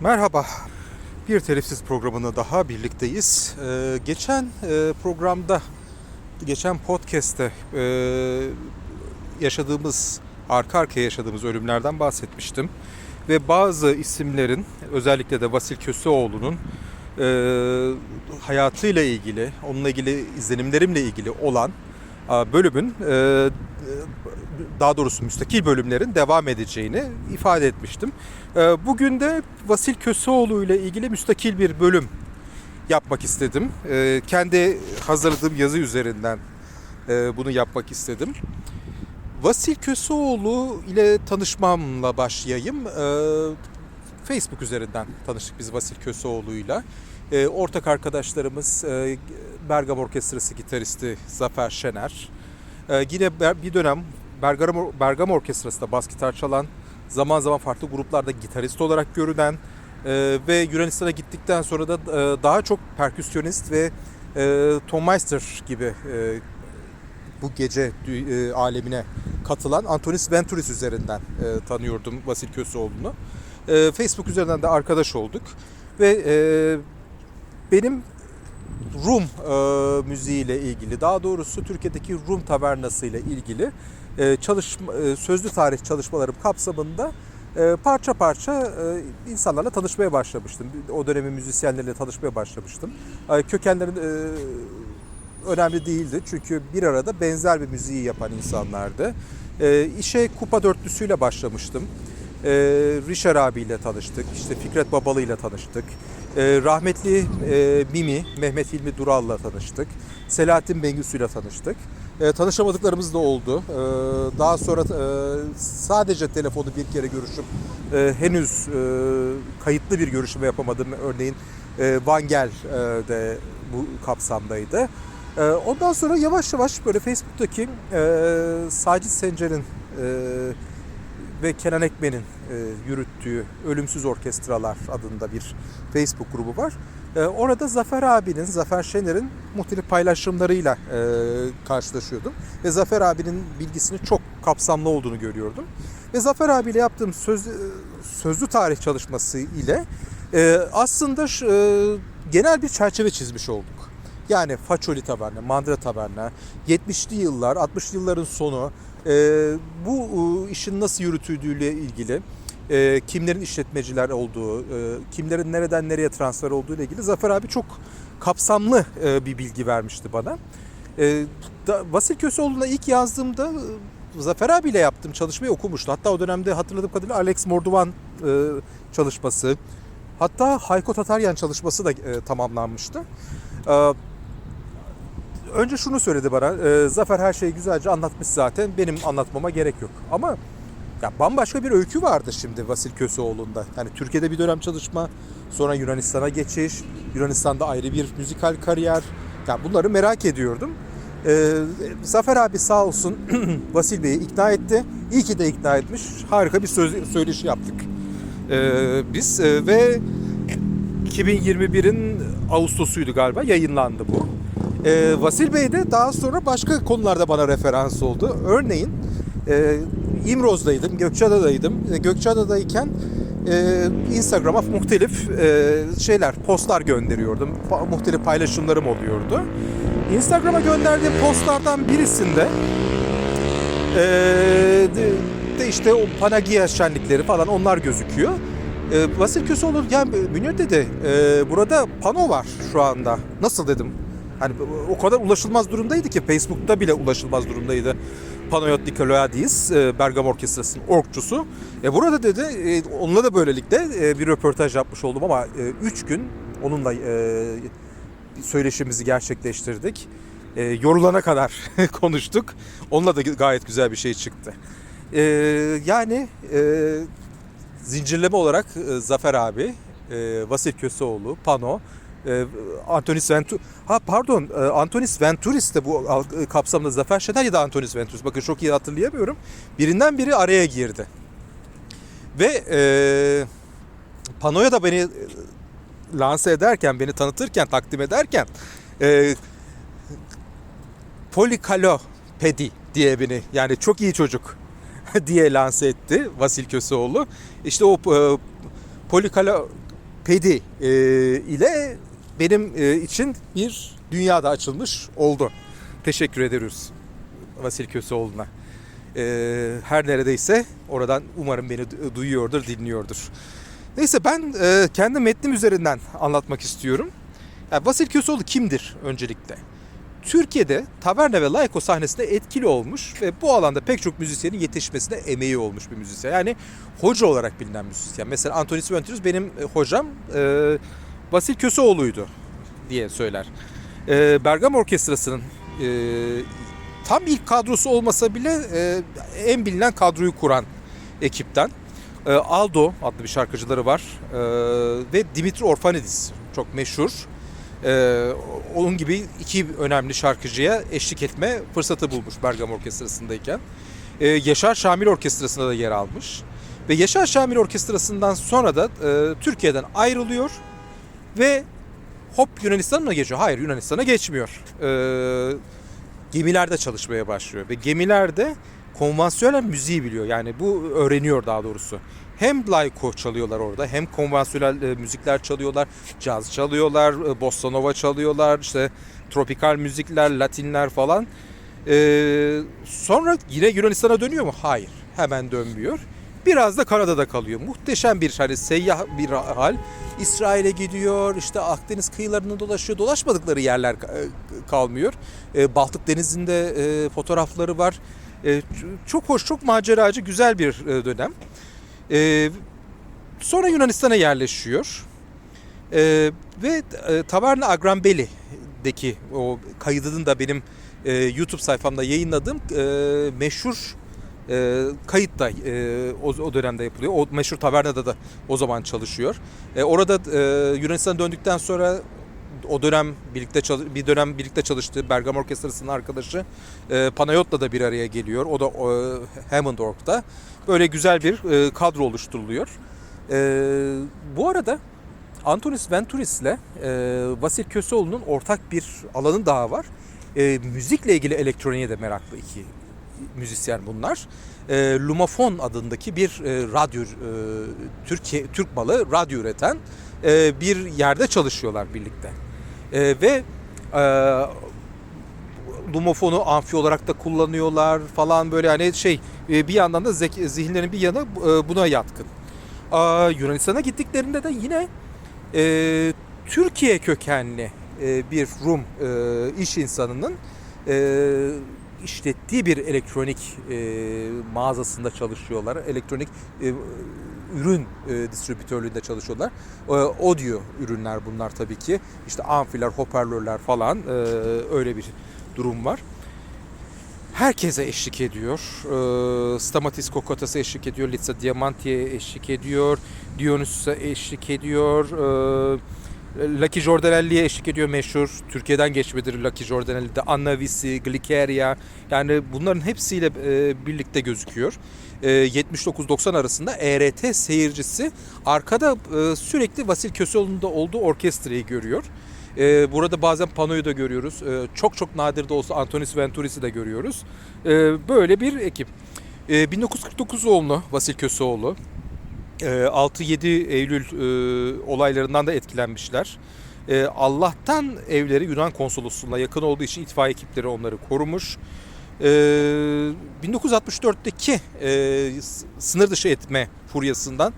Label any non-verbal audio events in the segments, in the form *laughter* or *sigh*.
Merhaba. Bir telifsiz programında daha birlikteyiz. Ee, geçen e, programda, geçen podcast'te e, yaşadığımız, arka arkaya yaşadığımız ölümlerden bahsetmiştim. Ve bazı isimlerin, özellikle de Vasil Köseoğlu'nun e, hayatıyla ilgili, onunla ilgili izlenimlerimle ilgili olan e, bölümün e, daha doğrusu müstakil bölümlerin devam edeceğini ifade etmiştim. Ee, Bugün de Vasil Köseoğlu ile ilgili müstakil bir bölüm yapmak istedim. Ee, Kendi hazırladığım yazı üzerinden e, bunu yapmak istedim. Vasil Köseoğlu ile tanışmamla başlayayım. Ee, Facebook üzerinden tanıştık biz Vasil Köseoğlu'yla. Ee, Ortak arkadaşlarımız e, Bergam Orkestrası gitaristi Zafer Şener. Ee, Yine bir dönem Bergam, Bergam Orkestrası'nda bas gitar çalan, zaman zaman farklı gruplarda gitarist olarak görünen e, ve Yunanistan'a gittikten sonra da e, daha çok perküsyonist ve e, Tom Meister gibi e, bu gece e, alemine katılan Antonis Venturis üzerinden e, tanıyordum Vasil Köseoğlu'nu. E, Facebook üzerinden de arkadaş olduk ve e, benim Rum e, müziğiyle ilgili, daha doğrusu Türkiye'deki Rum tavernası ile ilgili e, çalışma, sözlü tarih çalışmalarım kapsamında e, parça parça e, insanlarla tanışmaya başlamıştım. O dönemin müzisyenleriyle tanışmaya başlamıştım. E, kökenlerin e, önemli değildi çünkü bir arada benzer bir müziği yapan insanlardı. E, işe Kupa Dörtlüsü'yle başlamıştım. E, Rişar abiyle tanıştık, işte Fikret Babalı ile tanıştık. Rahmetli Mimi, Mehmet Hilmi Dural'la tanıştık. Selahattin Bengüsü'yle tanıştık. E, tanışamadıklarımız da oldu. E, daha sonra e, sadece telefonu bir kere görüşüp e, henüz e, kayıtlı bir görüşme yapamadım. Örneğin e, Van Gel e, de bu kapsamdaydı. E, ondan sonra yavaş yavaş böyle Facebook'taki e, Sacit Sencer'in e, ve Kenan Ekmen'in e, yürüttüğü Ölümsüz Orkestralar adında bir Facebook grubu var. E, orada Zafer abinin, Zafer Şener'in muhtelif paylaşımlarıyla e, karşılaşıyordum. Ve Zafer abinin bilgisinin çok kapsamlı olduğunu görüyordum. Ve Zafer abiyle yaptığım söz, e, sözlü tarih çalışması ile e, aslında e, genel bir çerçeve çizmiş olduk. Yani Façoli Taverna, Mandıra Taverna, 70'li yıllar, 60'lı yılların sonu e, bu e, işin nasıl yürütüldüğüyle ilgili e, kimlerin işletmeciler olduğu, e, kimlerin nereden nereye transfer olduğu ile ilgili Zafer abi çok kapsamlı e, bir bilgi vermişti bana. E, da, Vasil Köseoğlu'na ilk yazdığımda e, Zafer abiyle yaptığım çalışmayı okumuştu. Hatta o dönemde hatırladığım kadarıyla Alex Mordovan e, çalışması, hatta Hayko Tataryan çalışması da e, tamamlanmıştı. E, önce şunu söyledi bana. e, Zafer her şeyi güzelce anlatmış zaten. Benim anlatmama gerek yok. Ama ya bambaşka bir öykü vardı şimdi Vasil Köseoğlu'nda. Yani Türkiye'de bir dönem çalışma, sonra Yunanistan'a geçiş, Yunanistan'da ayrı bir müzikal kariyer. Ya bunları merak ediyordum. E, Zafer abi sağ olsun *clears throat* Vasil Bey'i ikna etti. İyi ki de ikna etmiş. Harika bir söz, söyleşi yaptık. E, biz e, ve 2021'in Ağustos'uydu galiba yayınlandı bu. Ee, Vasil Bey de daha sonra başka konularda bana referans oldu. Örneğin e, İmroz'daydım, Gökçeada'daydım. E, Gökçeada'dayken e, Instagram'a muhtelif e, şeyler, postlar gönderiyordum. Muhtelif paylaşımlarım oluyordu. Instagram'a gönderdiğim postlardan birisinde e, de, de işte o Panagia şenlikleri falan onlar gözüküyor. E, Vasil Köseoğlu ya Münir dedi e, burada pano var şu anda. Nasıl dedim. Hani o kadar ulaşılmaz durumdaydı ki Facebook'ta bile ulaşılmaz durumdaydı. Panayotis Nikolaidis, e, Bergam Orkestrası'nın orkçusu. E burada dedi e, onunla da böylelikle e, bir röportaj yapmış oldum ama 3 gün onunla söyleşimizi gerçekleştirdik. Yorulana kadar *laughs* konuştuk. Onunla da gayet güzel bir şey çıktı. Yani zincirleme olarak Zafer abi, Vasil Köseoğlu, Pano, Antonis Venturis, ha pardon e, Antonis Venturis de bu e, kapsamda Zafer Şener ya da Antonis Venturis. Bakın çok iyi hatırlayamıyorum. Birinden biri araya girdi. Ve e, Pano'ya da beni e, lanse ederken, beni tanıtırken, takdim ederken e, Polikalopedi diye beni yani çok iyi çocuk *laughs* diye lanse etti Vasil Köseoğlu. İşte o e, Polikalo Pedi e, ile benim e, için bir dünyada açılmış oldu. Teşekkür ederiz Vasil Köseoğlu'na. E, her neredeyse oradan umarım beni du- duyuyordur, dinliyordur. Neyse ben e, kendi metnim üzerinden anlatmak istiyorum. Yani Vasil Köseoğlu kimdir öncelikle? Türkiye'de taverna ve laiko sahnesinde etkili olmuş ve bu alanda pek çok müzisyenin yetişmesine emeği olmuş bir müzisyen. Yani hoca olarak bilinen müzisyen. Mesela Antonis Venturis benim hocam e, Vasil Köseoğlu'ydu diye söyler. E, Bergamo Orkestrası'nın e, tam ilk kadrosu olmasa bile e, en bilinen kadroyu kuran ekipten. E, Aldo adlı bir şarkıcıları var E, ve Dimitri Orfanidis çok meşhur. Ee, onun gibi iki önemli şarkıcıya eşlik etme fırsatı bulmuş Bergamo Orkestrası'ndayken. Ee, Yaşar Şamil Orkestrası'nda da yer almış. Ve Yaşar Şamil Orkestrası'ndan sonra da e, Türkiye'den ayrılıyor ve hop Yunanistan'a mı geçiyor? Hayır Yunanistan'a geçmiyor. Ee, gemilerde çalışmaya başlıyor ve gemilerde konvansiyonel müziği biliyor. Yani bu öğreniyor daha doğrusu. Hem laiko çalıyorlar orada hem konvansiyonel e, müzikler çalıyorlar, caz çalıyorlar, e, bossa nova çalıyorlar, işte tropikal müzikler, latinler falan. Ee, sonra yine Yunanistan'a dönüyor mu? Hayır. Hemen dönmüyor. Biraz da Kanada'da kalıyor. Muhteşem bir hani seyyah bir hal. İsrail'e gidiyor, işte Akdeniz kıyılarını dolaşıyor. Dolaşmadıkları yerler e, kalmıyor. E, Baltık Denizi'nde e, fotoğrafları var. Çok hoş, çok maceracı, güzel bir dönem. Sonra Yunanistan'a yerleşiyor. Ve Taverna Agrambeli'deki o kaydını da benim YouTube sayfamda yayınladığım meşhur e, kayıt da e, o, o dönemde yapılıyor. O meşhur tavernada da o zaman çalışıyor. E, orada e, Yunanistan'a döndükten sonra o dönem birlikte bir dönem birlikte çalıştığı Bergamo Orkestrası'nın arkadaşı e, Panayot'la da bir araya geliyor. O da e, Hammondorf'ta. Böyle güzel bir e, kadro oluşturuluyor. E, bu arada Antonis Venturis'le e, Vasil Köseoğlu'nun ortak bir alanı daha var. E, müzikle ilgili elektroniğe de meraklı iki müzisyen bunlar. E, Lumafon adındaki bir e, radyo, e, Türkiye Türk malı radyo üreten e, bir yerde çalışıyorlar birlikte. E, ve e, Lumafonu amfi olarak da kullanıyorlar falan böyle hani şey e, bir yandan da zihinlerin bir yanı e, buna yatkın. Yunanistan'a gittiklerinde de yine e, Türkiye kökenli bir Rum iş insanının işlettiği bir elektronik e, mağazasında çalışıyorlar. Elektronik e, ürün e, distribütörlüğünde çalışıyorlar. E, audio ürünler bunlar tabii ki. İşte amfiler, hoparlörler falan e, öyle bir durum var. Herkese eşlik ediyor. E, Stamatis Kokotas'a eşlik ediyor. Litsa Diamanti'ye eşlik ediyor. Dionysus'a eşlik ediyor. E, Lucky Jordanelli'ye eşlik ediyor meşhur. Türkiye'den geçmedir Lucky Jordanelli'de. Anna Visi, Glikeria. Yani bunların hepsiyle e, birlikte gözüküyor. E, 79-90 arasında ERT seyircisi arkada e, sürekli Vasil Köseoğlu'nda olduğu orkestrayı görüyor. E, burada bazen Pano'yu da görüyoruz. E, çok çok nadir de olsa Antonis Venturis'i de görüyoruz. E, böyle bir ekip. E, 1949 doğumlu Vasil Köseoğlu. E, 6-7 Eylül e, olaylarından da etkilenmişler. E, Allah'tan evleri Yunan konsolosluğuna yakın olduğu için itfaiye ekipleri onları korumuş. E, 1964'teki e, s- sınır dışı etme furyasından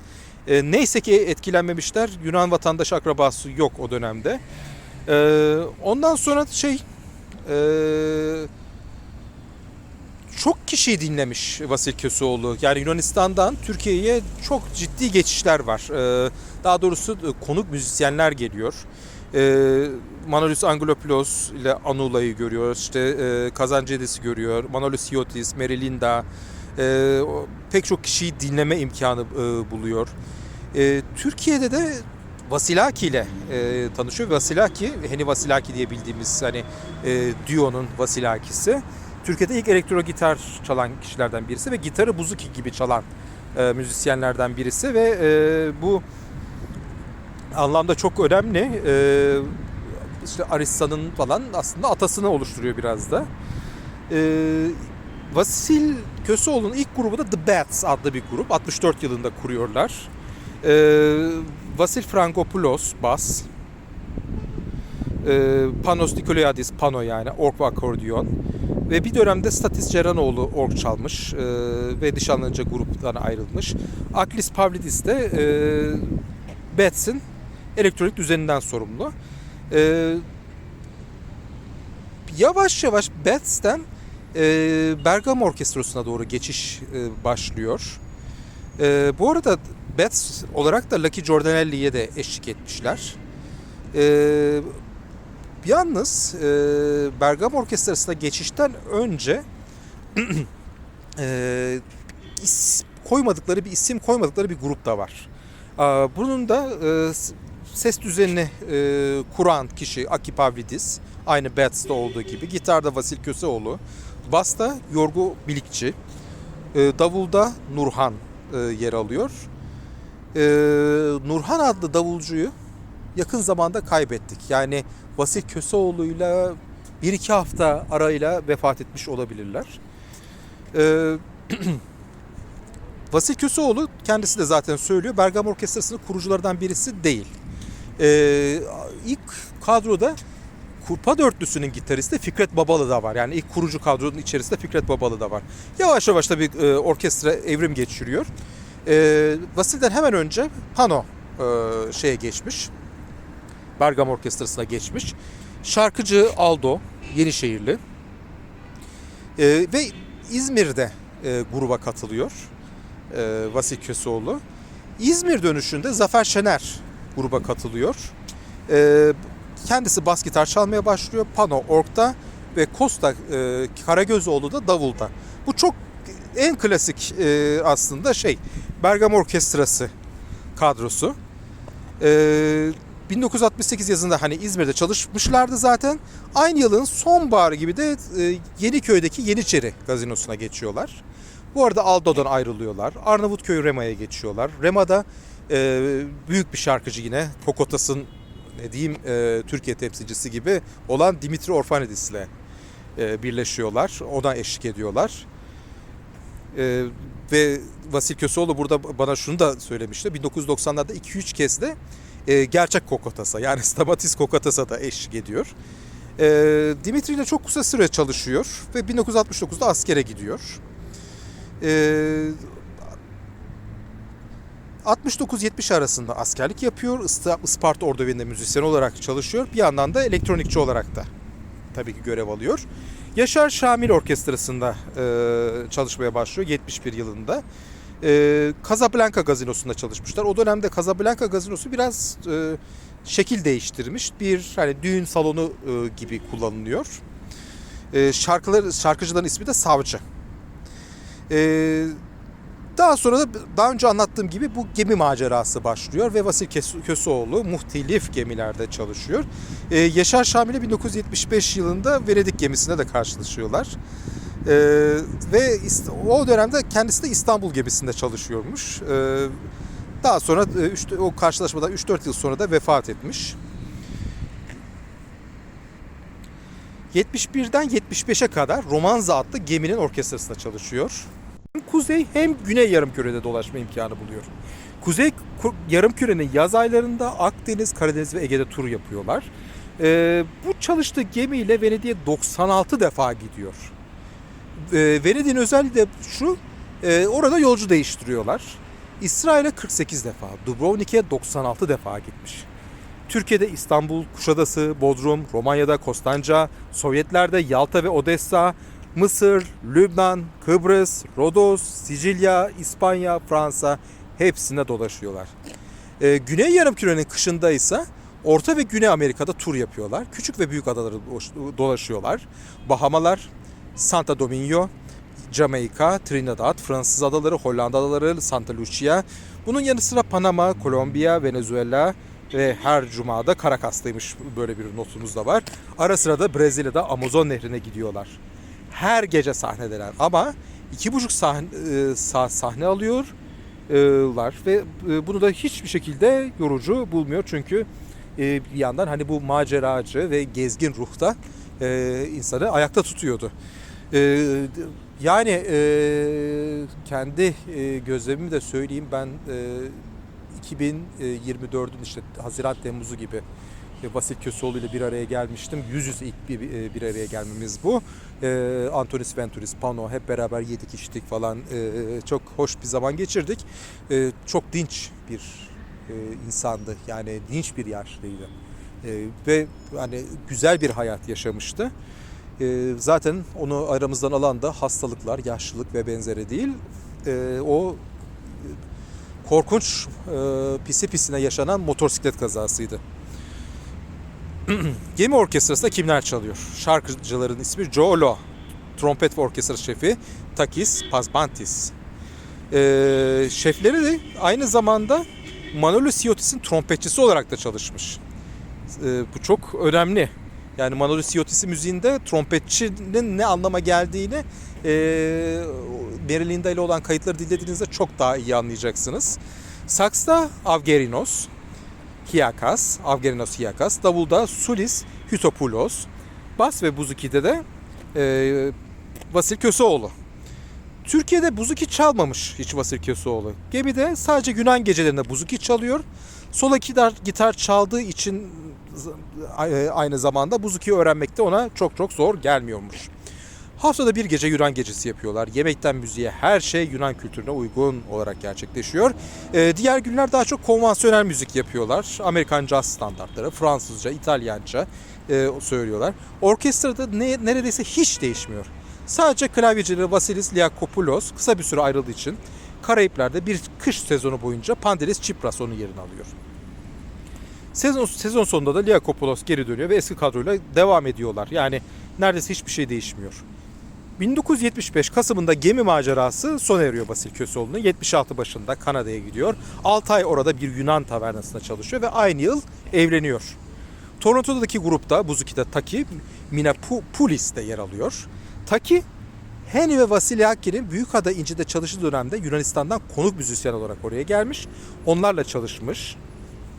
e, neyse ki etkilenmemişler. Yunan vatandaş akrabası yok o dönemde. E, ondan sonra şey e, çok kişiyi dinlemiş Vasil Köseoğlu. Yani Yunanistan'dan Türkiye'ye çok ciddi geçişler var. Ee, Daha doğrusu e, konuk müzisyenler geliyor. Ee, Manolis Angelopoulos ile Anula'yı görüyor. İşte e, görüyor. Manolis Iotis, Merilinda. e, o- pek çok kişiyi dinleme imkanı e, buluyor. Türkiye'de de Vasilaki ile e, tanışıyor. Vasilaki, Heni Vasilaki diye bildiğimiz hani e, duo'nun Vasilakisi. Türkiye'de ilk elektro gitar çalan kişilerden birisi ve gitarı buzuki gibi çalan e, müzisyenlerden birisi ve e, bu anlamda çok önemli. E, işte Arissa'nın falan aslında atasını oluşturuyor biraz da. E, Vasil Köseoğlu'nun ilk grubu da The Bats adlı bir grup. 64 yılında kuruyorlar. E, Vasil Frankopoulos bas. Ee, Panos Nikolaidis pano yani org ve akordiyon. Ve bir dönemde Statis Ceranoğlu org çalmış ee, ve nişanlanınca gruptan ayrılmış. Aklis Pavlidis de e, Bets'in elektronik düzeninden sorumlu. Ee, yavaş yavaş Bets'ten e, Bergamo Orkestrası'na doğru geçiş e, başlıyor. E, bu arada Bets olarak da Lucky Giordanelli'ye de eşlik etmişler. E, yalnız e, Bergamo Orkestrası'na geçişten önce *clears throat* e, is, koymadıkları bir isim koymadıkları bir grup da var. Aa, Bunun da e, ses düzenini e, kuran kişi Aki Pavlidis. Aynı Bets'te olduğu gibi. Gitarda Vasil Köseoğlu. Basta Yorgu Bilikçi. E, davulda Nurhan e, yer alıyor. E, Nurhan adlı davulcuyu yakın zamanda kaybettik. Yani Vasil Köseoğlu'yla bir iki hafta arayla vefat etmiş olabilirler. *clears throat* E, Vasil Köseoğlu kendisi de zaten söylüyor. Bergamo Orkestrası'nın kuruculardan birisi değil. Ee, ilk kadroda Kurpa Dörtlüsü'nün gitaristi Fikret Babalı da var. Yani ilk kurucu kadronun içerisinde Fikret Babalı da var. Yavaş yavaş tabii e, orkestra evrim geçiriyor. E, Vasil'den hemen önce Pano e, şeye geçmiş. Bergamo Orkestrası'na geçmiş. Şarkıcı Aldo, Yenişehirli. E, ve İzmir'de e, gruba katılıyor. E, Vasil Köseoğlu. İzmir dönüşünde Zafer Şener gruba katılıyor. E, kendisi bas gitar çalmaya başlıyor. Pano orkta ve Costa e, Karagözoğlu da davulda. Bu çok en klasik e, aslında şey Bergamo Orkestrası kadrosu. E, 1968 yazında hani İzmir'de çalışmışlardı zaten. Aynı yılın sonbaharı gibi de e, Yeniköy'deki Yeniçeri gazinosuna geçiyorlar. Bu arada Aldo'dan ayrılıyorlar. Arnavutköy Rema'ya geçiyorlar. Rema'da e, büyük bir şarkıcı yine Kokotas'ın ne diyeyim e, Türkiye temsilcisi gibi olan Dimitri Orfanidis ile e, birleşiyorlar. Ona eşlik ediyorlar. E, ve Vasil Köseoğlu burada bana şunu da söylemişti. 1990'larda 2-3 kez de e, gerçek Kokotas'a yani Stamatis Kokotas'a da eşlik ediyor. E, Dimitri ile çok kısa süre çalışıyor ve 1969'da askere gidiyor. E, 69-70 arasında askerlik yapıyor. Ispa- Isparta Orduvi'nde müzisyen olarak çalışıyor. Bir yandan da elektronikçi olarak da tabii ki görev alıyor. Yaşar Şamil Orkestrası'nda e, çalışmaya başlıyor 71 yılında. E, Casablanca gazinosunda çalışmışlar. O dönemde Casablanca gazinosu biraz e, şekil değiştirmiş. Bir hani düğün salonu e, gibi kullanılıyor. E, şarkılar şarkıcıların ismi de Savcı. E, daha sonra da daha önce anlattığım gibi bu gemi macerası başlıyor ve Vasil Köseoğlu muhtelif gemilerde çalışıyor. Ee, Yaşar Şamil'e 1975 yılında Venedik gemisinde de karşılaşıyorlar. Ee, ve o dönemde kendisi de İstanbul gemisinde çalışıyormuş. Ee, daha sonra e, üç, o karşılaşmadan 3-4 yıl sonra da vefat etmiş. 71'den 75'e kadar Romanza adlı geminin orkestrasında çalışıyor. Hem kuzey hem güney yarımkürede dolaşma imkanı buluyor. Kuzey ku- yarımkürenin yaz aylarında Akdeniz, Karadeniz ve Ege'de tur yapıyorlar. Ee, bu çalıştığı gemiyle Venedik'e 96 defa gidiyor. Ee, Venedik'in özelliği de şu, e, orada yolcu değiştiriyorlar. İsrail'e 48 defa, Dubrovnik'e 96 defa gitmiş. Türkiye'de İstanbul, Kuşadası, Bodrum, Romanya'da Kostanca, Sovyetlerde Yalta ve Odessa, Mısır, Lübnan, Kıbrıs, Rodos, Sicilya, İspanya, Fransa hepsinde dolaşıyorlar. Ee, Güney Yarımküre'nin kışında ise Orta ve Güney Amerika'da tur yapıyorlar. Küçük ve büyük adaları dolaşıyorlar. Bahamalar, Santa Domingo, Jamaika, Trinidad, Fransız adaları, Hollanda adaları, Santa Lucia. Bunun yanı sıra Panama, Kolombiya, Venezuela ve her cumada Caracas'taymış böyle bir notumuz da var. Ara sıra da Brezilya'da Amazon nehrine gidiyorlar her gece sahnedeler ama iki buçuk sahne, e, saat sahne alıyorlar ve e, bunu da hiçbir şekilde yorucu bulmuyor çünkü e, bir yandan hani bu maceracı ve gezgin ruhta insanı ayakta tutuyordu. E, yani e, kendi e, gözlemimi de söyleyeyim ben e, 2024'ün işte Haziran Temmuz'u gibi e, Vasil Köseoğlu ile bir araya gelmiştim. Yüz yüze ilk bir, bir, bir araya gelmemiz bu. E, Antonis Venturis, Pano hep beraber yedik içtik falan. E, çok hoş bir zaman geçirdik. E, çok dinç bir e, insandı. Yani dinç bir yaşlıydı. E, ve hani güzel bir hayat yaşamıştı. E, zaten onu aramızdan alan da hastalıklar, yaşlılık ve benzeri değil. E, o e, korkunç e, pisi pisine yaşanan motosiklet kazasıydı. *clears throat* Gemi orkestrasında kimler çalıyor? Şarkıcıların ismi Joe Lo. Trompet ve orkestra şefi Takis Pazmantis. Ee, şefleri de aynı zamanda Manolo Siotis'in trompetçisi olarak da çalışmış. Ee, bu çok önemli. Yani Manolo Siotis'i müziğinde trompetçinin ne anlama geldiğini e, Mary Linda ile olan kayıtları dinlediğinizde çok daha iyi anlayacaksınız. Saks'ta Avgerinos, Hiakas, Avgerinos Hiakas, Davulda Sulis Hütopoulos, Bas ve Buzuki'de de e, Vasil Köseoğlu. Türkiye'de buzuki çalmamış hiç Vasil Köseoğlu. Gemi'de sadece Yunan gecelerinde buzuki çalıyor. Sola gitar, gitar çaldığı için e, aynı zamanda buzuki öğrenmekte ona çok çok zor gelmiyormuş. Haftada bir gece Yunan gecesi yapıyorlar. Yemekten müziğe her şey Yunan kültürüne uygun olarak gerçekleşiyor. Ee, diğer günler daha çok konvansiyonel müzik yapıyorlar. Amerikan jazz standartları, Fransızca, İtalyanca e, söylüyorlar. Orkestrada ne, neredeyse hiç değişmiyor. Sadece klavyecileri Vasilis Liakopoulos kısa bir süre ayrıldığı için Karayipler'de bir kış sezonu boyunca Pandelis Tsipras onun yerini alıyor. Sezon, sezon sonunda da Liakopoulos geri dönüyor ve eski kadroyla devam ediyorlar. Yani neredeyse hiçbir şey değişmiyor. 1975 Kasım'ında gemi macerası sona eriyor Basil Köseoğlu'nun. 76 başında Kanada'ya gidiyor. 6 ay orada bir Yunan tavernasında çalışıyor ve aynı yıl evleniyor. Toronto'daki grupta Buzuki'de Taki, Minneapolis'te yer alıyor. Taki, Henry ve Vasiliaki'nin Büyükada İnci'de çalıştığı dönemde Yunanistan'dan konuk müzisyen olarak oraya gelmiş. Onlarla çalışmış.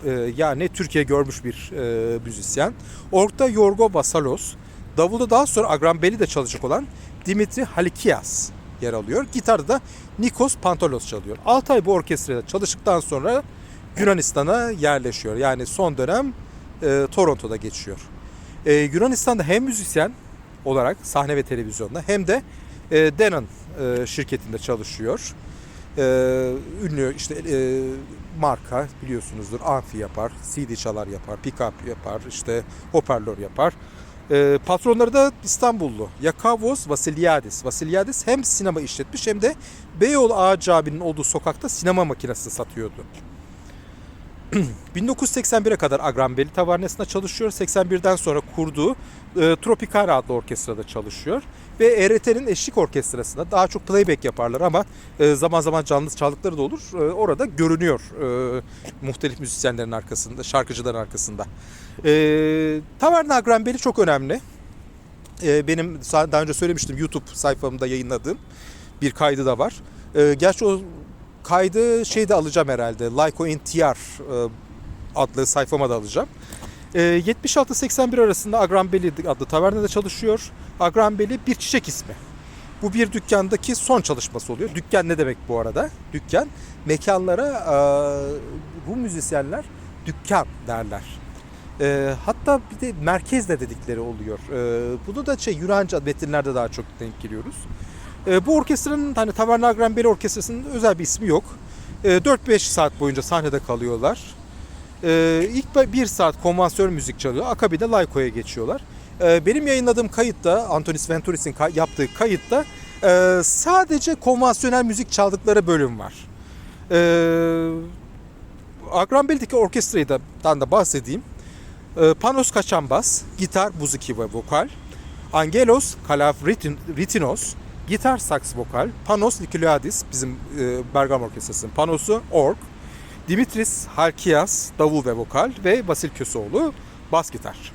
Ee, yani Türkiye görmüş bir e, müzisyen. Ork'ta Yorgo Vasalos, Davulda daha sonra Agrambeli de çalışacak olan Dimitri Halikias yer alıyor. Gitarda da Nikos Pantolos çalıyor. 6 ay bu orkestrada çalıştıktan sonra Yunanistan'a yerleşiyor. Yani son dönem e, Toronto'da geçiyor. E, Yunanistan'da hem müzisyen olarak sahne ve televizyonda hem de e, Denon e, şirketinde çalışıyor. E, ünlü işte e, marka biliyorsunuzdur. Amfi yapar, CD çalar yapar, pick-up yapar, işte hoparlör yapar. E, patronları da İstanbullu. Yakavos Vasiliadis. Vasiliadis hem sinema işletmiş hem de Beyoğlu Ağacı abinin olduğu sokakta sinema makinesi satıyordu. *clears throat* 1981'e kadar Agrambeli Tavarnesi'nde çalışıyor. 81'den sonra kurduğu e, Tropicana adlı orkestrada çalışıyor. Ve ERT'nin eşlik orkestrasında daha çok playback yaparlar ama e, zaman zaman canlı çaldıkları da olur. E, orada görünüyor e, muhtelif müzisyenlerin arkasında, şarkıcıların arkasında. E, Taverna Agrambeli çok önemli. E, benim daha önce söylemiştim YouTube sayfamda yayınladığım bir kaydı da var. E, gerçi o kaydı şeyde alacağım herhalde. Lyco NTR e, adlı sayfama da alacağım. E, 76-81 arasında Agrambeli adlı tavernada çalışıyor. Agrambeli bir çiçek ismi. Bu bir dükkandaki son çalışması oluyor. Dükkan ne demek bu arada? Dükkan mekanlara e, bu müzisyenler dükkan derler. E, hatta bir de merkez de dedikleri oluyor. E, bunu da şey Yunanca metinlerde daha çok denk geliyoruz. E, bu orkestranın hani Taverna Agrambeli Orkestrası'nın özel bir ismi yok. E, 4-5 saat boyunca sahnede kalıyorlar. E, ilk bir saat konvansiyonel müzik çalıyor. Akabinde Laiko'ya geçiyorlar. E, benim yayınladığım kayıtta, Antonis Venturis'in kay- yaptığı kayıtta e, sadece konvansiyonel müzik çaldıkları bölüm var. E, Agrambeli'deki orkestradan da bahsedeyim. E, Panos Kaçambas, gitar, buzuki ve vokal. Angelos Kalavritinos, gitar, saks, vokal. Panos Nikolaidis, bizim e, Bergam Orkestrası'nın panosu, org. Dimitris Halkias, davul ve vokal ve Vasil Köseoğlu, bas gitar.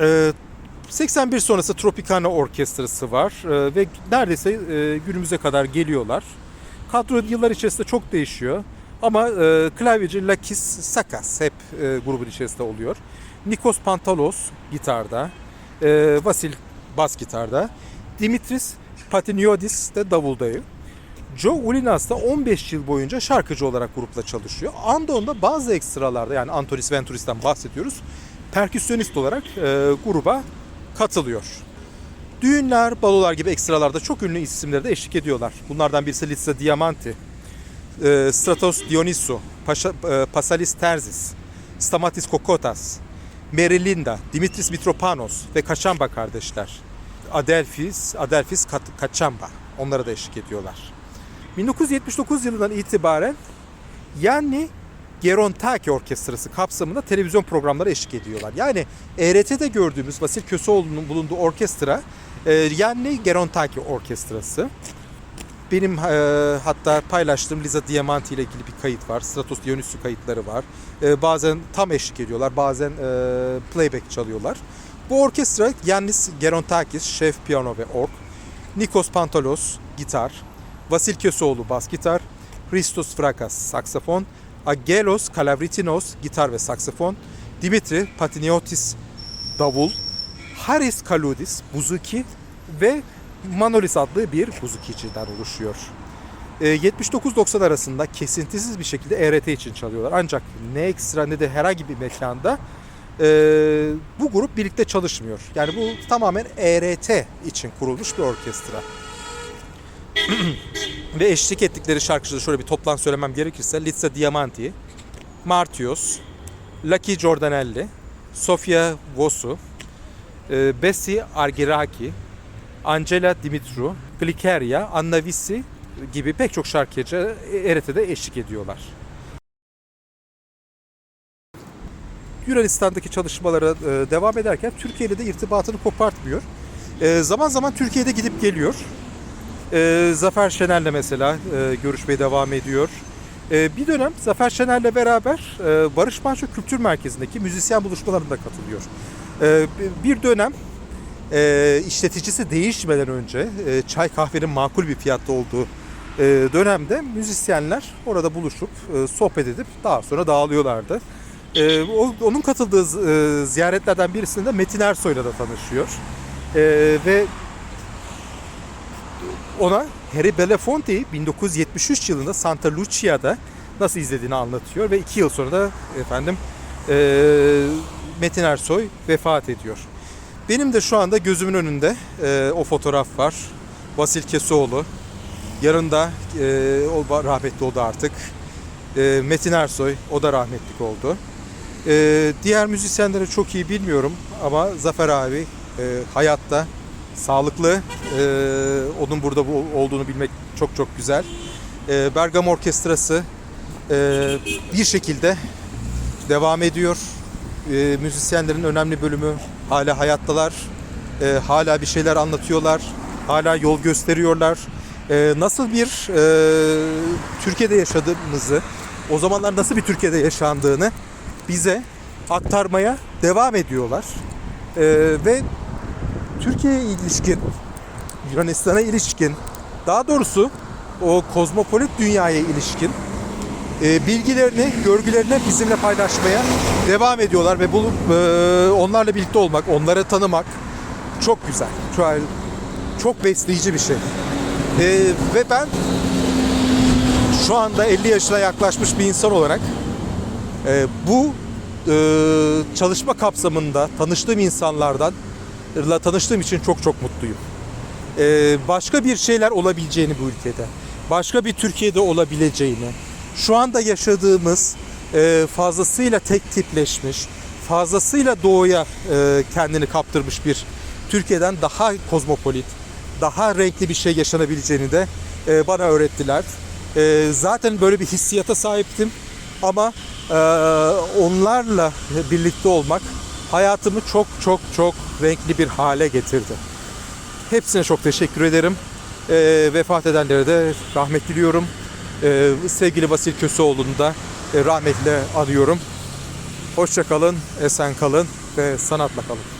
E, 81 sonrası Tropicana Orkestrası var e, ve neredeyse e, günümüze kadar geliyorlar. Kadro yıllar içerisinde çok değişiyor. Ama e, klavyeci Lakis Sakas hep e, grubun içerisinde oluyor. Nikos Pantalos gitarda, e, Vasil bas gitarda, Dimitris Patiniodis de davuldayı. Joe Ulinas da 15 yıl boyunca şarkıcı olarak grupla çalışıyor. Andon'da bazı ekstralarda yani Antonis Venturis'ten bahsediyoruz. Perküsyonist olarak e, gruba katılıyor. Düğünler, balolar gibi ekstralarda çok ünlü isimlere de eşlik ediyorlar. Bunlardan birisi Litsa Diamanti, e, Stratos Dioniso, Paşa, e, Pasalis Terzis, Stamatis Kokotas, Merilinda, Dimitris Mitropanos ve Kaçamba kardeşler. Adelphis Kat- Kaçamba. Onlara da eşlik ediyorlar. 1979 yılından itibaren yani Gerontaki Orkestrası kapsamında televizyon programları eşlik ediyorlar. Yani ERT'de gördüğümüz Vasil Köseoğlu'nun bulunduğu orkestra e, yani Gerontaki Orkestrası. Benim e, hatta paylaştığım Liza Diamanti ile ilgili bir kayıt var. Stratos Dionysus kayıtları var. E, bazen tam eşlik ediyorlar, bazen e, playback çalıyorlar. Bu orkestra Yannis Gerontakis, şef piyano ve org, Nikos Pantalos gitar, Vasil Köseoğlu bas gitar, Christos Frakas saksafon, Agelos Kalavritinos gitar ve saksafon, Dimitri Patiniotis davul, Haris Kaludis buzuki ve Manolis adlı bir buzukiciden oluşuyor. E, 79-90 arasında kesintisiz bir şekilde ERT için çalıyorlar. Ancak ne ekstra ne de herhangi bir mekanda e, bu grup birlikte çalışmıyor. Yani bu tamamen ERT için kurulmuş bir orkestra. *clears throat* Ve eşlik ettikleri şarkıcıları şöyle bir toplam söylemem gerekirse Litsa Diamanti, Martios, Lucky Giordanelli, Sofia Vosu, e, Bessi Argiraki, Angela Dimitru, Glikeria, Anna Vissi gibi pek çok şarkıcı ERT'de eşlik ediyorlar. Yunanistan'daki çalışmalara e, devam ederken Türkiye ile de irtibatını kopartmıyor. E, zaman zaman Türkiye'de gidip geliyor. E, Zafer Şener'le mesela e, görüşmeye devam ediyor. E, bir dönem Zafer Şener'le beraber e, Barış Manço Kültür Merkezi'ndeki müzisyen buluşmalarına katılıyor. E, bir dönem e, işleticisi değişmeden önce e, çay kahvenin makul bir fiyatta olduğu e, dönemde müzisyenler orada buluşup e, sohbet edip daha sonra dağılıyorlardı. E, o, onun katıldığı e, ziyaretlerden birisinde Metin Ersoy'la da tanışıyor. E, ve ona Harry Belafonte'yi 1973 yılında Santa Lucia'da nasıl izlediğini anlatıyor ve iki yıl sonra da efendim e, Metin Ersoy vefat ediyor. Benim de şu anda gözümün önünde e, o fotoğraf var. Vasil Kesoğlu. Yanında e, o rahmetli oldu artık. E, Metin Ersoy o da rahmetlik oldu. E, diğer müzisyenleri çok iyi bilmiyorum ama Zafer abi e, hayatta sağlıklı. E, onun burada bu, olduğunu bilmek çok çok güzel. E, Bergamo Orkestrası e, bir şekilde devam ediyor. E, müzisyenlerin önemli bölümü hala hayattalar. E, hala bir şeyler anlatıyorlar. Hala yol gösteriyorlar. E, nasıl bir e, Türkiye'de yaşadığımızı, o zamanlar nasıl bir Türkiye'de yaşandığını bize aktarmaya devam ediyorlar. E, ve Türkiye'ye ilişkin, Yunanistan'a ilişkin, daha doğrusu o kozmopolit dünyaya ilişkin e, bilgilerini, görgülerini bizimle paylaşmaya devam ediyorlar ve bulup e, onlarla birlikte olmak, onları tanımak çok güzel. Çok, çok besleyici bir şey. E, ve ben şu anda 50 yaşına yaklaşmış bir insan olarak e, bu e, çalışma kapsamında tanıştığım insanlardan la tanıştığım için çok çok mutluyum. E, başka bir şeyler olabileceğini bu ülkede, başka bir Türkiye'de olabileceğini, şu anda yaşadığımız e, fazlasıyla tek tipleşmiş, fazlasıyla doğuya e, kendini kaptırmış bir Türkiye'den daha kozmopolit, daha renkli bir şey yaşanabileceğini de e, bana öğrettiler. E, zaten böyle bir hissiyata sahiptim ama e, onlarla birlikte olmak hayatımı çok çok çok renkli bir hale getirdi. Hepsine çok teşekkür ederim. E, vefat edenlere de rahmet diliyorum. Ee, sevgili Vasil Köseoğlu'nu da e, rahmetle anıyorum. Hoşça kalın, esen kalın ve sanatla kalın.